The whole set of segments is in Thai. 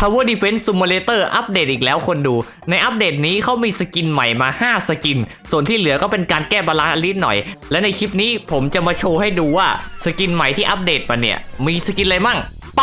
Tower Defense Simulator อัปเดตอีกแล้วคนดู ในอัปเดตนี้เขามีสกินใหม่มา 5 สกิน ส่วนที่เหลือก็เป็นการแก้บาลานซ์ลิดหน่อย และในคลิปนี้ผมจะมาโชว์ให้ดูว่าสกินใหม่ที่อัปเดตมาเนี่ย มีสกินอะไรมั่ง ไป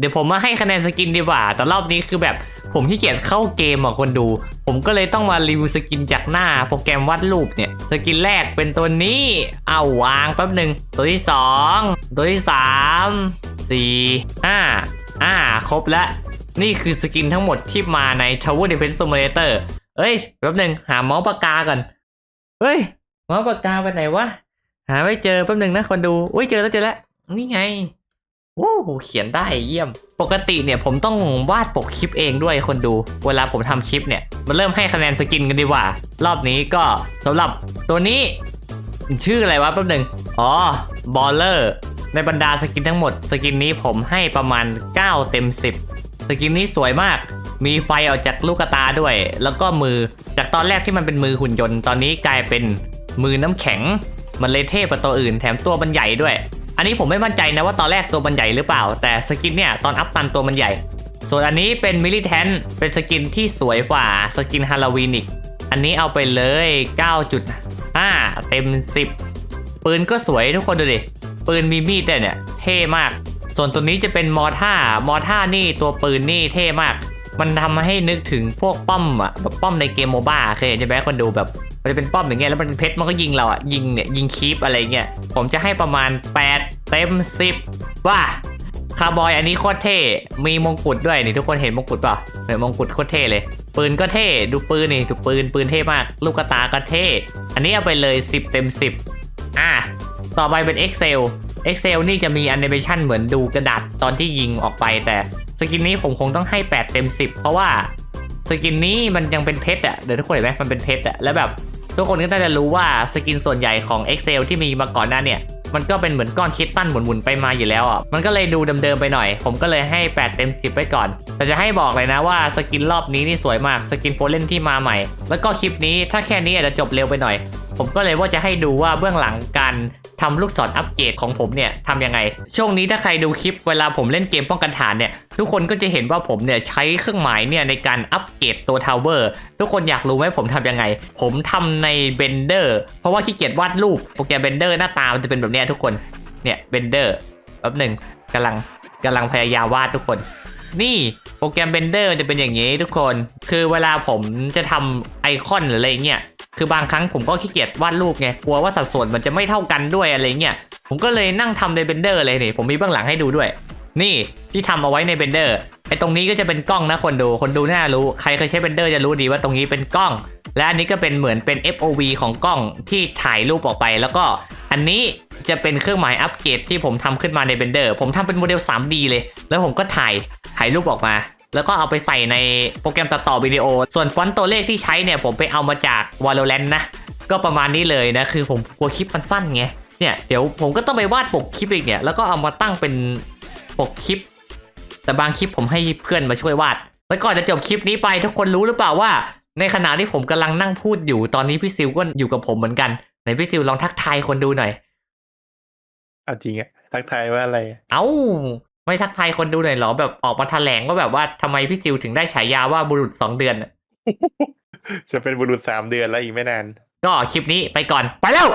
เดี๋ยวผมมาให้คะแนนสกินดีกว่า แต่รอบนี้คือแบบผมขี้เกียจเข้าเกมอะคนดู ผมก็เลยต้องมารีวิวสกินจากหน้าโปรแกรมวาดรูปเนี่ย สกินแรกเป็นตัวนี้ เอาวางแป๊บหนึ่ง ตัวที่สองตัวที่สามสี่ห้าอ่า ครบแล้ว นี่คือสกินทั้งหมดที่มาใน Tower Defense Simulator เอ้ย แป๊บหนึ่งหาเมาส์ปากกาก่อน เฮ้ย เมาส์ปากกาไปไหนวะ หาไม่เจอแป๊บหนึ่งนะคนดู อุ้ยเจอแล้วเจอแล้ว นี่ไง โอ้โหเขียนได้เยี่ยม ปกติเนี่ยผมต้องวาดปกคลิปเองด้วยคนดู เวลาผมทำคลิปเนี่ยมาเริ่มให้คะแนนสกินกันดีกว่า รอบนี้ก็สำหรับตัวนี้ชื่ออะไรวะแป๊บหนึ่งอ๋อบอลเลอร์ในบรรดาสกินทั้งหมด สกินนี้ผมให้ประมาณ 9 เต็ม 10 สกินนี้สวยมาก มีไฟออกจากลูกตาด้วย แล้วก็มือจากตอนแรกที่มันเป็นมือหุ่นยนต์ ตอนนี้กลายเป็นมือน้ำแข็ง มันเลยเท่กว่าตัวอื่น แถมตัวมันใหญ่ด้วย อันนี้ผมไม่มั่นใจนะว่าตอนแรกตัวมันใหญ่หรือเปล่า แต่สกินเนี่ยตอนอัพตันตัวมันใหญ่ ส่วนอันนี้เป็นมิลิแทนเป็นสกินที่สวยกว่าสกินฮาโลวีนอีก อันนี้เอาไปเลย 9.5 เต็ม 10 ปืนก็สวยทุกคนดูดิ ปืนมีมีดเนี่ยเท่มาก ส่วนตัวนี้จะเป็นมอท่ามอท่านี่ตัวปืนนี่เท่มาก มันทำให้นึกถึงพวกป้อมอะแบบป้อมในเกมโมบ้าเคยเห็นใช่ไหมคนดูแบบ มันจะเป็นป้อมอย่างเงี้ยแล้วมันเป็นเพชรมันก็ยิงเราอะยิงเนี่ยยิงคีปอะไรเงี้ยผมจะให้ประมาณ 8 เต็ม 10 ว่าคาร์บอยอันนี้โคตรเท่มีมงกุฎด้วยนี่ทุกคนเห็นมงกุฎเปล่าเนี่ยมงกุฎโคตรเท่เลย ปืนก็เท่ดูปืนนี่ดูปืนปืนเท่มาก ลูกกระตาก็เท่ อันนี้เอาไปเลย 10 เต็ม 10 อะต่อไปเป็น Excel Excel นี่จะมีแอนิเมชันเหมือนดูกระดาษตอนที่ยิงออกไปแต่สกินนี้ผมคงต้องให้ 8 เต็ม 10 เพราะว่าสกินนี้มันยังเป็นเพชรอะเดี๋ยวทุกคนเห็นไหมมันเป็นเพชรอะแล้วแบบ ทุกคนก็น่าจะรู้ว่าสกินส่วนใหญ่ของ Excel ที่มีมาก่อนหน้าเนี่ยมันก็เป็นเหมือนก้อนคิดตั้นหมุนๆไปมาอยู่แล้วอะ มันก็เลยดูเดิมๆไปหน่อย ผมก็เลยให้ 8 เต็ม 10 ไปก่อน แต่จะให้บอกเลยนะว่าสกินรอบนี้นี่สวยมาก สกินโฟเล่นที่มาใหม่ แล้วก็คลิปนี้ถ้าแค่นี้อาจจะจบเร็วไปหน่อยผผมก็เลยว่าจะให้ดูว่าเบื้องหลังการ ทำลูกศรอัปเกรดของผมเนี่ยทำยังไง ช่วงนี้ถ้าใครดูคลิปเวลาผมเล่นเกมป้องกันฐานเนี่ยทุกคนก็จะเห็นว่าผมเนี่ยใช้เครื่องหมายเนี่ยในการอัปเกรดตัวทาวเวอร์ทุกคนอยากรู้ไหมผมทำยังไง ผมทำใน Blender เพราะว่าขี้เกียจวาดรูปโปรแกรม Blender หน้าตามันจะเป็นแบบนี้ทุกคนเนี่ย Blender แป๊บหนึ่งกำลังกำลังพยายามวาดทุกคน นี่โปรแกรม Blender จะเป็นอย่างนี้ทุกคน คือเวลาผมจะทำไอคอนหรืออะไรเงี้ย คือบางครั้งผมก็ขี้เกียจวาดรูปไงกลัวว่าสัดส่วนมันจะไม่เท่ากันด้วยอะไรเงี้ยผมก็เลยนั่งทำใน Blender เลยนี่ผมมีเบื้องหลังให้ดูด้วย นี่ที่ทำเอาไว้ใน Blender ไอตรงนี้ก็จะเป็นกล้องนะคนดูคนดูน่ารู้ใครเคยใช้ Blender จะรู้ดีว่าตรงนี้เป็นกล้อง และอันนี้ก็เป็นเหมือนเป็น FOV ของกล้องที่ถ่ายรูปออกไป แล้วก็อันนี้จะเป็นเครื่องหมายอัปเกรดที่ผมทำขึ้นมาใน Blender ผมทำเป็นโมเดล 3D เลย แล้วผมก็ถ่ายถ่ายรูปออกมา แล้วก็เอาไปใส่ในโปรแกรมตัดต่อวิดีโอ ส่วนฟอนต์ตัวเลขที่ใช้เนี่ยผมไปเอามาจาก Valorant นะ ก็ประมาณนี้เลยนะ คือผมกลัวคลิปมันสั้นไง เนี่ยเดี๋ยวผมก็ต้องไปวาดปกคลิปอีกเนี่ย แล้วก็เอามาตั้งเป็นปกคลิป แต่บางคลิปผมให้เพื่อนมาช่วยวาด แล้วก่อนจะจบคลิปนี้ไปทุกคนรู้หรือเปล่าว่า ในขณะที่ผมกำลังนั่งพูดอยู่ ตอนนี้พี่ซิวก็อยู่กับผมเหมือนกันไหนพี่ซิวลองทักทายคนดูหน่อยเอาจริงอะทักทายว่าอะไร เอ้า ไม่ทักทายคนดูหน่อยเหรอแบบออกมาแถลงว่าแบบว่าทำไมพี่ซิวถึงได้ฉายาว่าบุรุษสองเดือนน่ะจะเป็นบุรุษสามเดือนแล้วอีกไม่นาน ก็คลิปนี้ไปก่อนไปแล้ว